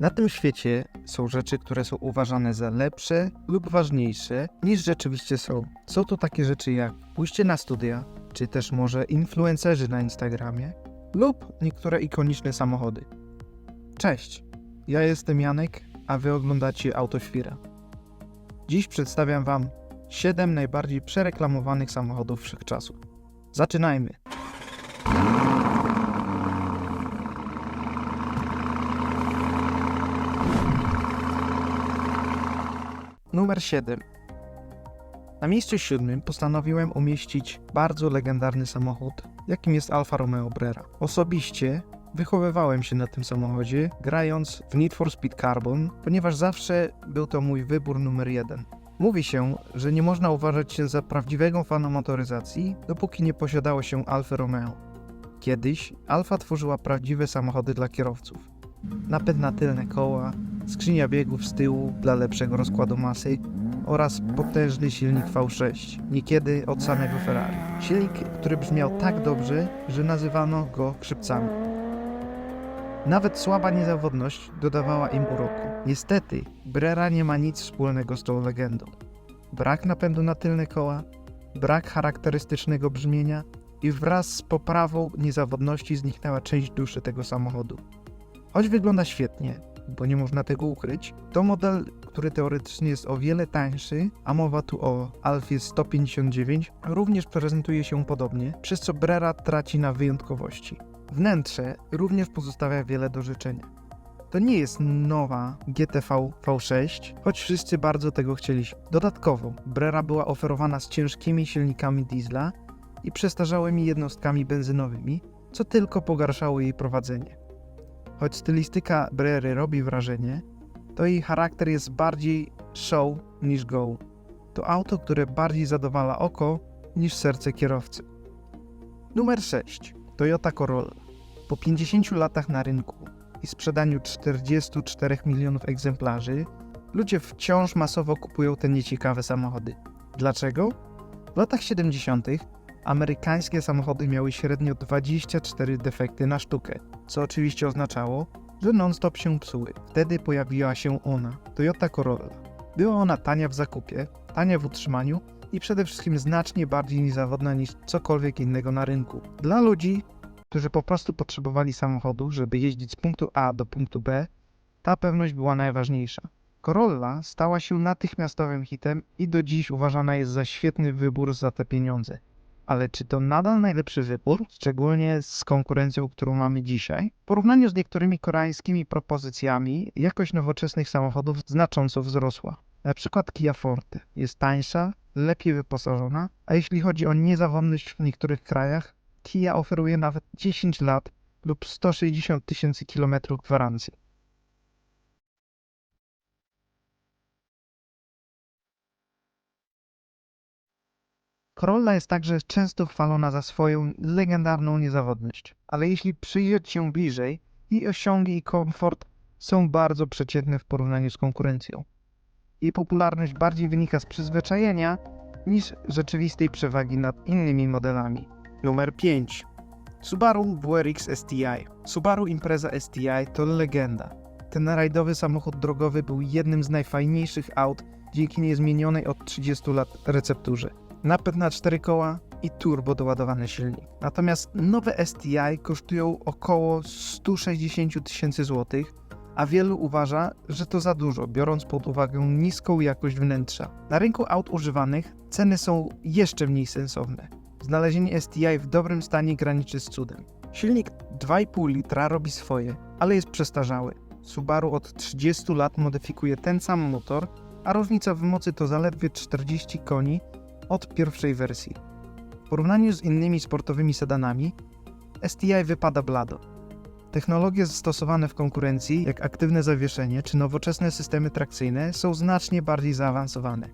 Na tym świecie są rzeczy, które są uważane za lepsze lub ważniejsze niż rzeczywiście są. Są to takie rzeczy jak pójście na studia, czy też może influencerzy na Instagramie, lub niektóre ikoniczne samochody. Cześć, ja jestem Janek, a wy oglądacie Autoświra. Dziś przedstawiam wam 7 najbardziej przereklamowanych samochodów wszechczasów. Zaczynajmy! Numer 7. Na miejscu siódmym postanowiłem umieścić bardzo legendarny samochód, jakim jest Alfa Romeo Brera. Osobiście wychowywałem się na tym samochodzie, grając w Need for Speed Carbon, ponieważ zawsze był to mój wybór numer jeden. Mówi się, że nie można uważać się za prawdziwego fana motoryzacji, dopóki nie posiadało się Alfa Romeo. Kiedyś Alfa tworzyła prawdziwe samochody dla kierowców. Napęd na tylne koła, skrzynia biegów z tyłu dla lepszego rozkładu masy oraz potężny silnik V6, niekiedy od samego Ferrari. Silnik, który brzmiał tak dobrze, że nazywano go skrzypcami. Nawet słaba niezawodność dodawała im uroku. Niestety, Brera nie ma nic wspólnego z tą legendą. Brak napędu na tylne koła, brak charakterystycznego brzmienia i wraz z poprawą niezawodności zniknęła część duszy tego samochodu. Choć wygląda świetnie, bo nie można tego ukryć, to model, który teoretycznie jest o wiele tańszy, a mowa tu o Alfie 159, również prezentuje się podobnie, przez co Brera traci na wyjątkowości. Wnętrze również pozostawia wiele do życzenia. To nie jest nowa GTV V6, choć wszyscy bardzo tego chcieliśmy. Dodatkowo, Brera była oferowana z ciężkimi silnikami diesla i przestarzałymi jednostkami benzynowymi, co tylko pogarszało jej prowadzenie. Choć stylistyka Brery robi wrażenie, to jej charakter jest bardziej show niż go. To auto, które bardziej zadowala oko niż serce kierowcy. Numer 6. Toyota Corolla. Po 50 latach na rynku i sprzedaniu 44 milionów egzemplarzy, ludzie wciąż masowo kupują te nieciekawe samochody. Dlaczego? W latach 70. amerykańskie samochody miały średnio 24 defekty na sztukę, co oczywiście oznaczało, że non-stop się psuły. Wtedy pojawiła się ona, Toyota Corolla. Była ona tania w zakupie, tania w utrzymaniu i przede wszystkim znacznie bardziej niezawodna niż cokolwiek innego na rynku. Dla ludzi, którzy po prostu potrzebowali samochodu, żeby jeździć z punktu A do punktu B, ta pewność była najważniejsza. Corolla stała się natychmiastowym hitem i do dziś uważana jest za świetny wybór za te pieniądze. Ale czy to nadal najlepszy wybór, szczególnie z konkurencją, którą mamy dzisiaj? W porównaniu z niektórymi koreańskimi propozycjami, jakość nowoczesnych samochodów znacząco wzrosła. Na przykład Kia Forte jest tańsza, lepiej wyposażona, a jeśli chodzi o niezawodność w niektórych krajach, Kia oferuje nawet 10 lat lub 160 tysięcy kilometrów gwarancji. Corolla jest także często chwalona za swoją legendarną niezawodność, ale jeśli przyjrzeć się bliżej, jej osiągi i komfort są bardzo przeciętne w porównaniu z konkurencją. Jej popularność bardziej wynika z przyzwyczajenia niż rzeczywistej przewagi nad innymi modelami. Numer 5. Subaru WRX STI. Subaru Impreza STI to legenda. Ten rajdowy samochód drogowy był jednym z najfajniejszych aut dzięki niezmienionej od 30 lat recepturze. Napęd na 4 koła i turbo doładowany silnik. Natomiast nowe STI kosztują około 160 tysięcy złotych, a wielu uważa, że to za dużo, biorąc pod uwagę niską jakość wnętrza. Na rynku aut używanych ceny są jeszcze mniej sensowne. Znalezienie STI w dobrym stanie graniczy z cudem. Silnik 2,5 litra robi swoje, ale jest przestarzały. Subaru od 30 lat modyfikuje ten sam motor, a różnica w mocy to zaledwie 40 koni od pierwszej wersji. W porównaniu z innymi sportowymi sedanami, STI wypada blado. Technologie zastosowane w konkurencji, jak aktywne zawieszenie czy nowoczesne systemy trakcyjne, są znacznie bardziej zaawansowane.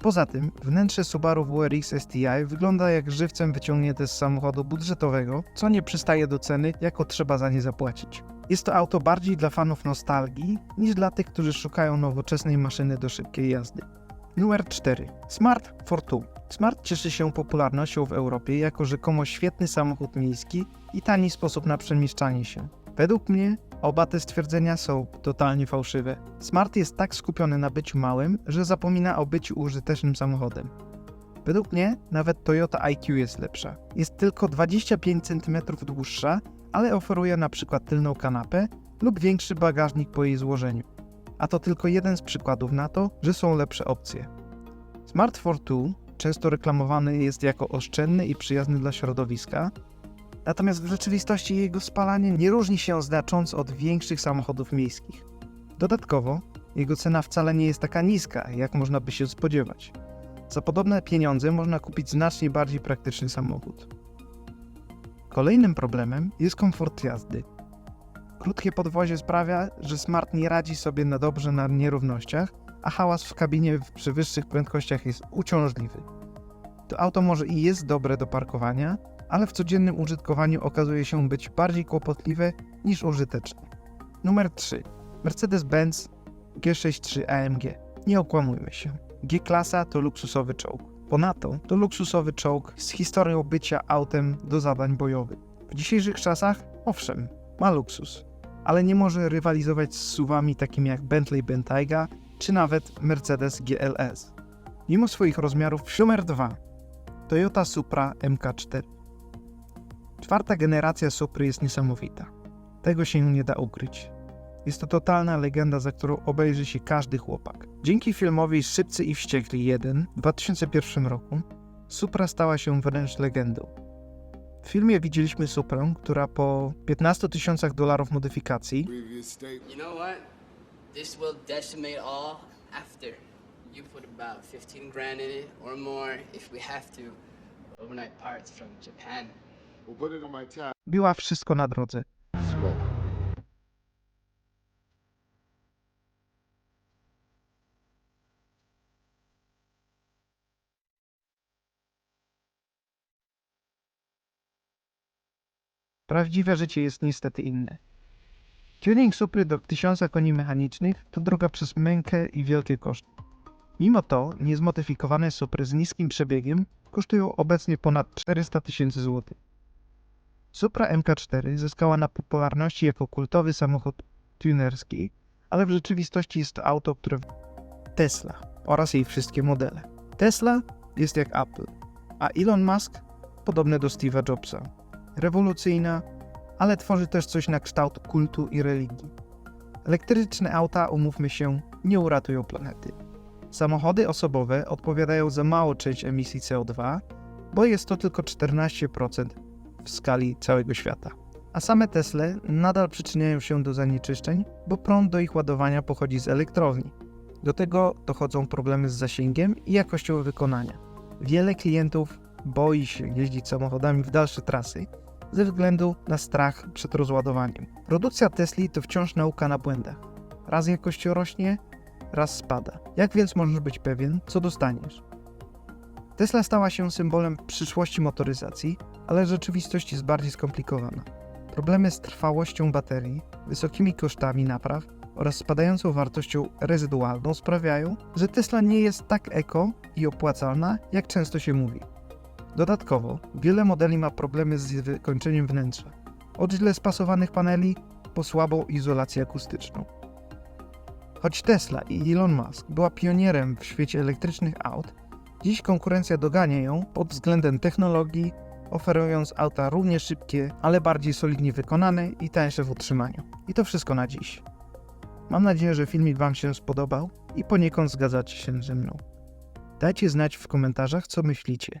Poza tym, wnętrze Subaru WRX STI wygląda jak żywcem wyciągnięte z samochodu budżetowego, co nie przystaje do ceny, jaką trzeba za nie zapłacić. Jest to auto bardziej dla fanów nostalgii niż dla tych, którzy szukają nowoczesnej maszyny do szybkiej jazdy. Numer 4. Smart Fortwo. Smart cieszy się popularnością w Europie jako rzekomo świetny samochód miejski i tani sposób na przemieszczanie się. Według mnie Oba te stwierdzenia są totalnie fałszywe. Smart jest tak skupiony na byciu małym, że zapomina o byciu użytecznym samochodem. Według mnie nawet Toyota IQ jest lepsza. Jest tylko 25 cm dłuższa, ale oferuje na przykład tylną kanapę lub większy bagażnik po jej złożeniu. A to tylko jeden z przykładów na to, że są lepsze opcje. Smart Fortwo często reklamowany jest jako oszczędny i przyjazny dla środowiska, natomiast w rzeczywistości jego spalanie nie różni się znacząco od większych samochodów miejskich. Dodatkowo, jego cena wcale nie jest taka niska, jak można by się spodziewać. Za podobne pieniądze można kupić znacznie bardziej praktyczny samochód. Kolejnym problemem jest komfort jazdy. Krótkie podwozie sprawia, że Smart nie radzi sobie na dobrze na nierównościach, a hałas w kabinie przy wyższych prędkościach jest uciążliwy. To auto może i jest dobre do parkowania, ale w codziennym użytkowaniu okazuje się być bardziej kłopotliwe niż użyteczne. Numer 3. Mercedes-Benz G63 AMG. Nie okłamujmy się. G-klasa to luksusowy czołg. Ponadto to luksusowy czołg z historią bycia autem do zadań bojowych. W dzisiejszych czasach, owszem, ma luksus, ale nie może rywalizować z suwami takimi jak Bentley Bentayga czy nawet Mercedes GLS. Mimo swoich rozmiarów, numer 2 Toyota Supra MK4. Czwarta generacja Supry jest niesamowita. Tego się nie da ukryć. Jest to totalna legenda, za którą obejrzy się każdy chłopak. Dzięki filmowi Szybcy i Wściekli 1 w 2001 roku Supra stała się wręcz legendą. W filmie widzieliśmy Suprę, która po 15 tysiącach dolarów modyfikacji. You know? This will decimate all after. You put about 15 grand in it or more if we have to. Overnight parts from Japan. We'll put it on my tab. biła wszystko na drodze. Prawdziwe życie jest niestety inne. Tuning Supry do 1000 koni mechanicznych to droga przez mękę i wielkie koszty. Mimo to niezmodyfikowane Supry z niskim przebiegiem kosztują obecnie ponad 400 tysięcy złotych. Supra MK4 zyskała na popularności jako kultowy samochód tunerski, ale w rzeczywistości jest to auto, które Tesla oraz jej wszystkie modele. Tesla jest jak Apple, a Elon Musk podobny do Steve'a Jobsa rewolucyjna, ale tworzy też coś na kształt kultu i religii. Elektryczne auta, umówmy się, nie uratują planety. Samochody osobowe odpowiadają za małą część emisji CO2, bo jest to tylko 14% w skali całego świata. A same Tesle nadal przyczyniają się do zanieczyszczeń, bo prąd do ich ładowania pochodzi z elektrowni. Do tego dochodzą problemy z zasięgiem i jakością wykonania. Wiele klientów boi się jeździć samochodami w dalsze trasy ze względu na strach przed rozładowaniem. Produkcja Tesli to wciąż nauka na błędach. Raz jakość rośnie, raz spada. Jak więc możesz być pewien, co dostaniesz? Tesla stała się symbolem przyszłości motoryzacji, ale rzeczywistość jest bardziej skomplikowana. Problemy z trwałością baterii, wysokimi kosztami napraw oraz spadającą wartością rezydualną sprawiają, że Tesla nie jest tak eko i opłacalna, jak często się mówi. Dodatkowo, wiele modeli ma problemy z wykończeniem wnętrza. Od źle spasowanych paneli po słabą izolację akustyczną. Choć Tesla i Elon Musk była pionierem w świecie elektrycznych aut, dziś konkurencja dogania ją pod względem technologii, oferując auta równie szybkie, ale bardziej solidnie wykonane i tańsze w utrzymaniu. I to wszystko na dziś. Mam nadzieję, że filmik Wam się spodobał i poniekąd zgadzacie się ze mną. Dajcie znać w komentarzach, co myślicie.